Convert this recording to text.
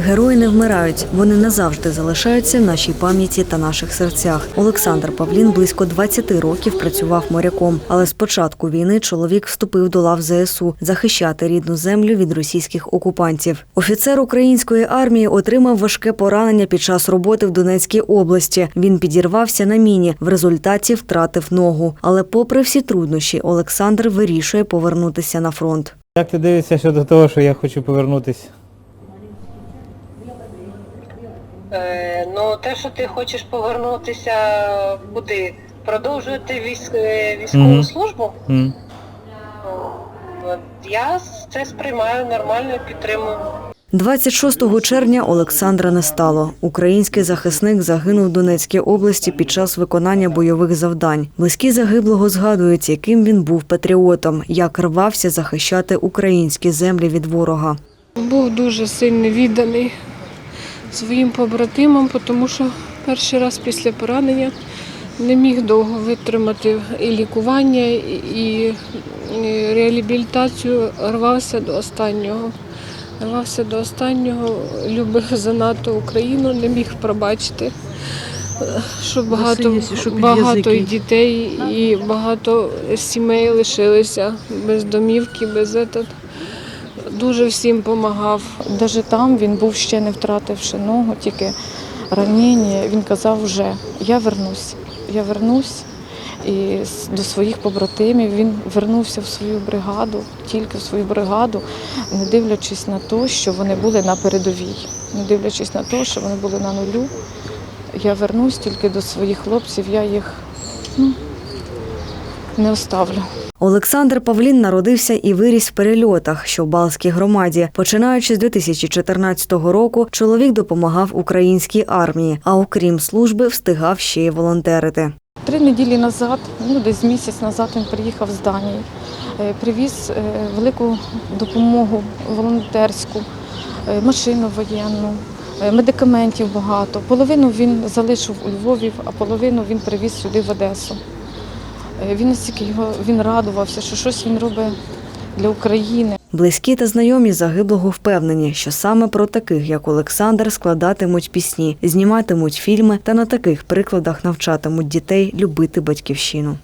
Герої не вмирають, вони назавжди залишаються в нашій пам'яті та наших серцях. Олександр Павлін близько 20 років працював моряком, але з початку війни чоловік вступив до лав ЗСУ захищати рідну землю від російських окупантів. Офіцер української армії отримав важке поранення під час роботи в Донецькій області. Він підірвався на міні, в результаті втратив ногу. Але, попри всі труднощі, Олександр вирішує повернутися на фронт. Як ти дивишся щодо того, що я хочу повернутися? Е, ну, те, що ти хочеш повернутися куди? Продовжувати військ, е, військову Мгм. службу? М? Ну, Я це сприймаю нормально і підтримую. 26 червня Олександра не стало. Український захисник загинув в Донецькій області під час виконання бойових завдань. Близькі загиблого згадують, яким він був патріотом, як рвався захищати українські землі від ворога. Був дуже сильно відданий своїм побратимам, тому що перший раз після поранення не міг довго витримати і лікування, і, реабілітацію, рвався до останнього. Рвався до останнього, любив занадто Україну, не міг пробачити, що багато, багато і дітей, і багато сімей лишилися без домівки, без етат. Дуже всім допомагав. Навіть там він був ще не втративши ногу, тільки ранення. Він казав вже я вернусь, я вернусь. І до своїх побратимів він вернувся в свою бригаду, тільки в свою бригаду, не дивлячись на те, що вони були на передовій, не дивлячись на те, що вони були на нулю. Я вернусь тільки до своїх хлопців, я їх ну, не оставлю. Олександр Павлін народився і виріс в перельотах, що в Балській громаді. Починаючи з 2014 року, чоловік допомагав українській армії, а окрім служби, встигав ще й волонтерити. Три неділі назад, ну десь місяць назад, він приїхав з Данії, Е, привіз е, велику допомогу волонтерську, е, машину воєнну, медикаментів багато. Половину він залишив у Львові, а половину він привіз сюди в Одесу. Е, Він настільки його він радувався, що щось він робить для України. Близькі та знайомі загиблого впевнені, що саме про таких, як Олександр, складатимуть пісні, зніматимуть фільми та на таких прикладах навчатимуть дітей любити батьківщину.